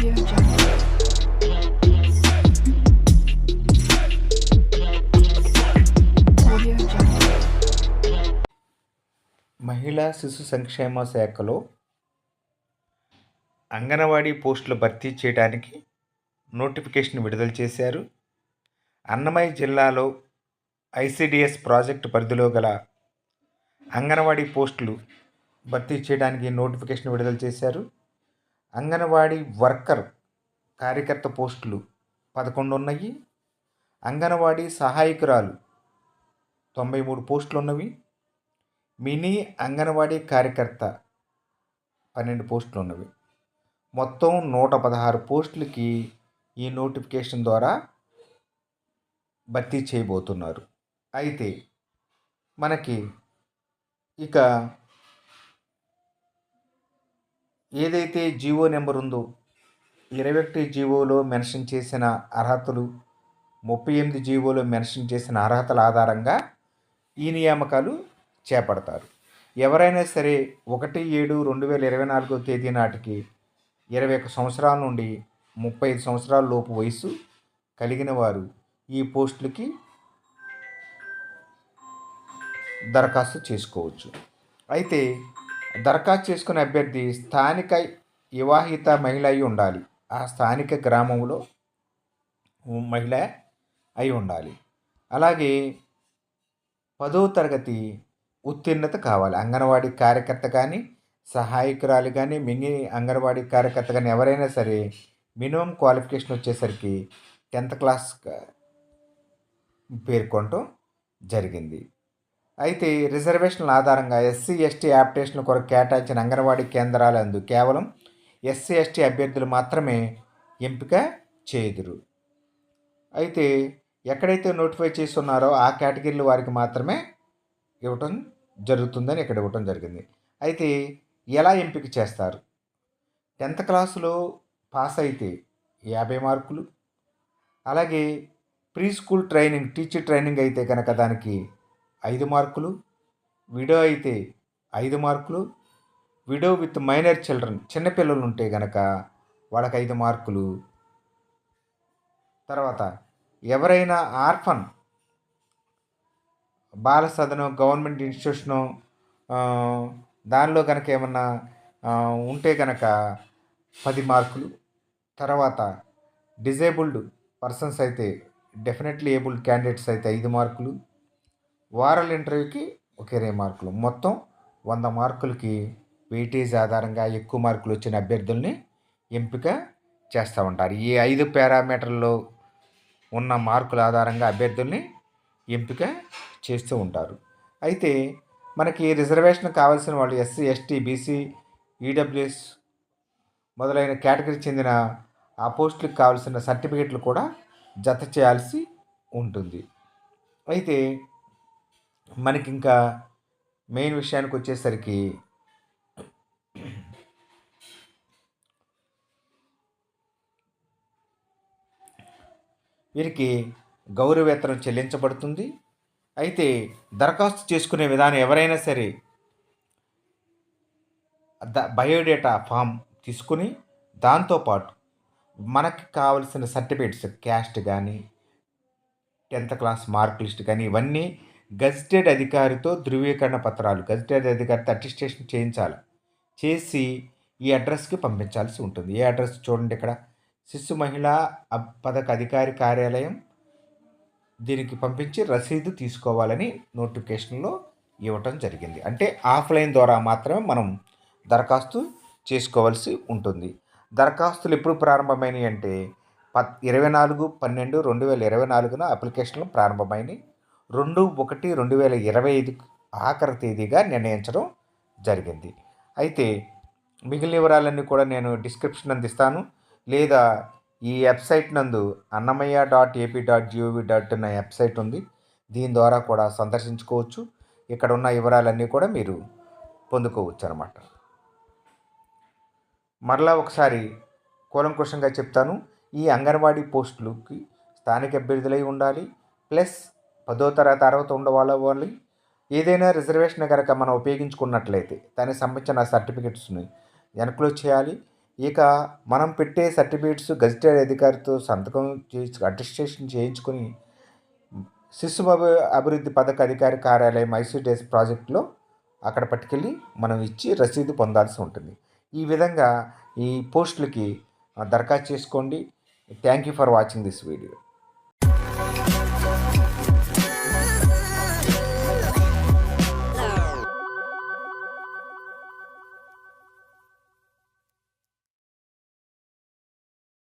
మహిళా శిశు సంక్షేమ శాఖలో అంగన్వాడీ పోస్టులు భర్తీ చేయడానికి నోటిఫికేషన్ విడుదల చేశారు. అన్నమయ్య జిల్లాలో ఐసిడిఎస్ ప్రాజెక్టు పరిధిలో గల అంగన్వాడీ పోస్టులు భర్తీ చేయడానికి నోటిఫికేషన్ విడుదల చేశారు. అంగన్వాడీ వర్కర్ కార్యకర్త పోస్టులు పదకొండు ఉన్నాయి అంగన్వాడీ సహాయకురాలు తొంభై మూడు పోస్టులు ఉన్నవి మినీ అంగన్వాడీ కార్యకర్త పన్నెండు పోస్టులు ఉన్నవి మొత్తం నూట పదహారు పోస్టులకి ఈ నోటిఫికేషన్ ద్వారా భర్తీ చేయబోతున్నారు. అయితే మనకి ఇక ఏదైతే జీవో నెంబర్ ఉందో ఇరవై ఒకటి జీవోలో మెన్షన్ చేసిన అర్హతలు ముప్పై ఎనిమిది జీవోలో మెన్షన్ చేసిన అర్హతల ఆధారంగా ఈ నియామకాలు చేపడతారు. ఎవరైనా సరే ఒకటి ఏడు రెండు వేల ఇరవై నాలుగో తేదీ నాటికి ఇరవై ఒక సంవత్సరాల నుండి ముప్పై ఐదు సంవత్సరాల లోపు వయసు కలిగిన వారు ఈ పోస్టులకి దరఖాస్తు చేసుకోవచ్చు. అయితే దరఖాస్తు చేసుకునే అభ్యర్థి స్థానిక వివాహిత మహిళ అయి ఉండాలి. ఆ స్థానిక గ్రామంలో మహిళ అయి ఉండాలి. అలాగే పదో తరగతి ఉత్తీర్ణత కావాలి. అంగన్వాడీ కార్యకర్త కానీ సహాయకురాలు కానీ మినీ అంగన్వాడీ కార్యకర్త కానీ ఎవరైనా సరే మినిమం క్వాలిఫికేషన్ వచ్చేసరికి టెన్త్ క్లాస్ పేర్కొనటం జరిగింది. అయితే రిజర్వేషన్ల ఆధారంగా ఎస్సీ ఎస్టీ యాప్టేషన్ల కొరకు కేటాయించిన అంగన్వాడీ కేంద్రాలందు కేవలం ఎస్సీ ఎస్టీ అభ్యర్థులు మాత్రమే ఎంపిక చేయుదురు. అయితే ఎక్కడైతే నోటిఫై చేసి ఉన్నారో ఆ కేటగిరీల వారికి మాత్రమే ఇవ్వటం జరుగుతుందని ఇక్కడ ఇవ్వటం జరిగింది. అయితే ఎలా ఎంపిక చేస్తారు? టెన్త్ క్లాసులో పాస్ అయితే యాభై మార్కులు అలాగే pre school training teacher training అయితే కనుక దానికి ఐదు మార్కులు విడో అయితే ఐదు మార్కులు విడో విత్ మైనర్ చిల్డ్రన్ చిన్నపిల్లలు ఉంటే గనక వాళ్ళకి ఐదు మార్కులు. తర్వాత ఎవరైనా ఆర్ఫన్ బాల సదనం గవర్నమెంట్ ఇన్స్టిట్యూషను దానిలో కనుక ఏమన్నా ఉంటే కనుక పది మార్కులు. తర్వాత డిజేబుల్డ్ పర్సన్స్ అయితే డెఫినెట్లీ ఏబుల్డ్ క్యాండిడేట్స్ అయితే ఐదు మార్కులు. వారల్ ఇంటర్వ్యూకి ఒక ఇరవై మార్కులు. మొత్తం వంద మార్కులకి వెయిటేజ్ ఆధారంగా ఎక్కువ మార్కులు వచ్చిన అభ్యర్థుల్ని ఎంపిక చేస్తూ ఉంటారు. ఈ ఐదు పారామీటర్లో ఉన్న మార్కుల ఆధారంగా అభ్యర్థుల్ని ఎంపిక చేస్తూ ఉంటారు. అయితే మనకి రిజర్వేషన్ కావాల్సిన వాళ్ళు ఎస్సీ ఎస్టీ బీసీ ఈడబ్ల్యూఎస్ మొదలైన కేటగిరీకి చెందిన ఆ పోస్టులకు కావాల్సిన సర్టిఫికెట్లు కూడా జత చేయాల్సి ఉంటుంది. అయితే మనకి ఇంకా మెయిన్ విషయానికి వచ్చేసరికి వీరికి గౌరవేతనం చెల్లించబడుతుంది. అయితే దరఖాస్తు చేసుకునే విధానం ఎవరైనా సరే ద బయోడేటా ఫామ్ తీసుకుని దాంతోపాటు మనకి కావలసిన సర్టిఫికేట్స్ క్యాస్ట్ కానీ టెన్త్ క్లాస్ మార్క్ లిస్ట్ కానీ ఇవన్నీ గజిటెడ్ అధికారితో ధృవీకరణ పత్రాలు గజిటెడ్ అధికారితో అటిస్టేషన్ చేయించాలి. చేసి ఈ అడ్రస్కి పంపించాల్సి ఉంటుంది. ఏ అడ్రస్ చూడండి ఇక్కడ. శిశు మహిళా పథక అధికారి కార్యాలయం. దీనికి పంపించి రసీదు తీసుకోవాలని నోటిఫికేషన్లో ఇవ్వటం జరిగింది. అంటే ఆఫ్లైన్ ద్వారా మాత్రమే మనం దరఖాస్తు చేసుకోవాల్సి ఉంటుంది. దరఖాస్తులు ఎప్పుడు ప్రారంభమైనవి అంటే పత్ ఇరవై నాలుగు పన్నెండు రెండు వేల ఇరవై నాలుగున అప్లికేషన్లు ప్రారంభమైనవి రెండు ఒకటి రెండు వేల ఇరవై ఐదు ఆఖరి తేదీగా నిర్ణయించడం జరిగింది. అయితే మిగిలిన వివరాలన్నీ కూడా నేను డిస్క్రిప్షన్ అందిస్తాను లేదా ఈ వెబ్సైట్ నందు Annamayya dot AP dot G O V dot in website ఉంది. దీని ద్వారా కూడా సందర్శించుకోవచ్చు. ఇక్కడ ఉన్న వివరాలన్నీ కూడా మీరు పొందుకోవచ్చు అనమాట మరలా ఒకసారి కూలంకుషంగా చెప్తాను. ఈ అంగన్వాడీ పోస్టులకి స్థానిక అభ్యర్థులై ఉండాలి. ప్లస్ పదో తరగతి అర్హత ఉండవాళ్ళు వాళ్ళు ఏదైనా రిజర్వేషన్ కనుక మనం ఉపయోగించుకున్నట్లయితే దానికి సంబంధించిన సర్టిఫికెట్స్ని ఎన్క్లోజ్ చేయాలి. ఇక మనం పెట్టే సర్టిఫికేట్స్ గజిటెడ్ అధికారితో సంతకం చేయించు అటెస్టేషన్ చేయించుకొని శిశు అభివృద్ధి పథక అధికారి కార్యాలయం ఐసీడీఎస్ ప్రాజెక్టులో అక్కడ పట్టుకెళ్ళి మనం ఇచ్చి రసీదు పొందాల్సి ఉంటుంది. ఈ విధంగా ఈ పోస్టులకి దరఖాస్తు చేసుకోండి. Thank you for watching this video